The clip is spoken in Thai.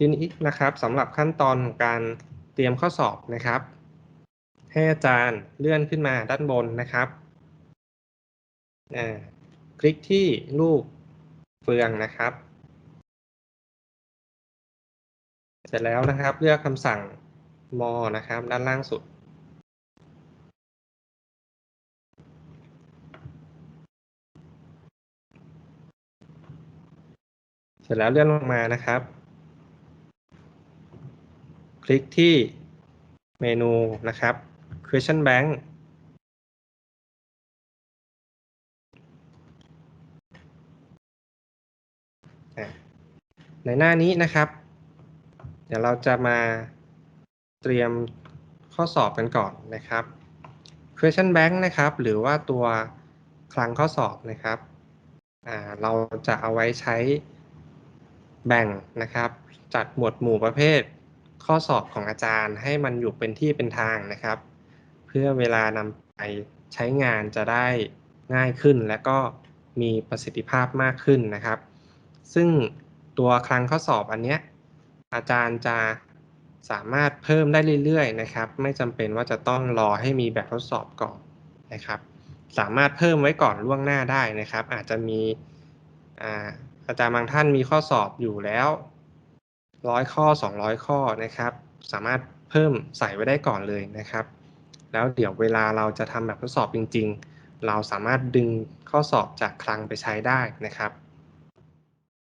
ทีนี้นะครับสำหรับขั้นตอนของการเตรียมข้อสอบนะครับ ให้อาจารย์เลื่อนขึ้นมาด้านบนนะครับคลิกที่รูปเฟืองนะครับ เสร็จแล้วนะครับเลือกคำสั่งมอนะครับ ด้านล่างสุด เสร็จแล้วเลื่อนลงมานะครับ ลิกที่เมนูนะครับ question bank ในหน้านี้นะครับ เดี๋ยวเราจะมาเตรียมข้อสอบกันก่อนนะครับ question bank นะครับ หรือว่าตัวคลังข้อสอบนะครับเราจะเอาไว้ใช้แบ่งนะครับ จัดหมวดหมู่ประเภท ข้อสอบของอาจารย์ให้มันอยู่เป็นที่เป็นทางนะครับ เพื่อเวลานำไปใช้งานจะได้ง่ายขึ้น และก็มีประสิทธิภาพมากขึ้นนะครับ ซึ่งตัวคลังข้อสอบอันเนี้ยอาจารย์จะสามารถเพิ่มได้เรื่อยๆนะครับ ไม่จำเป็นว่าจะต้องรอให้มีแบบทดสอบก่อนนะครับ สามารถเพิ่มไว้ก่อนล่วงหน้าได้นะครับ อาจจะมีอาอาจารย์บางท่านมีข้อสอบอยู่แล้ว ร้อยข้อ 200 ข้อนะครับ สามารถเพิ่มใส่ไว้ได้ก่อนเลยนะครับ แล้วเดี๋ยวเวลาเราจะทำแบบทดสอบจริง ๆ เราสามารถดึงข้อสอบจากคลังไปใช้ได้นะครับ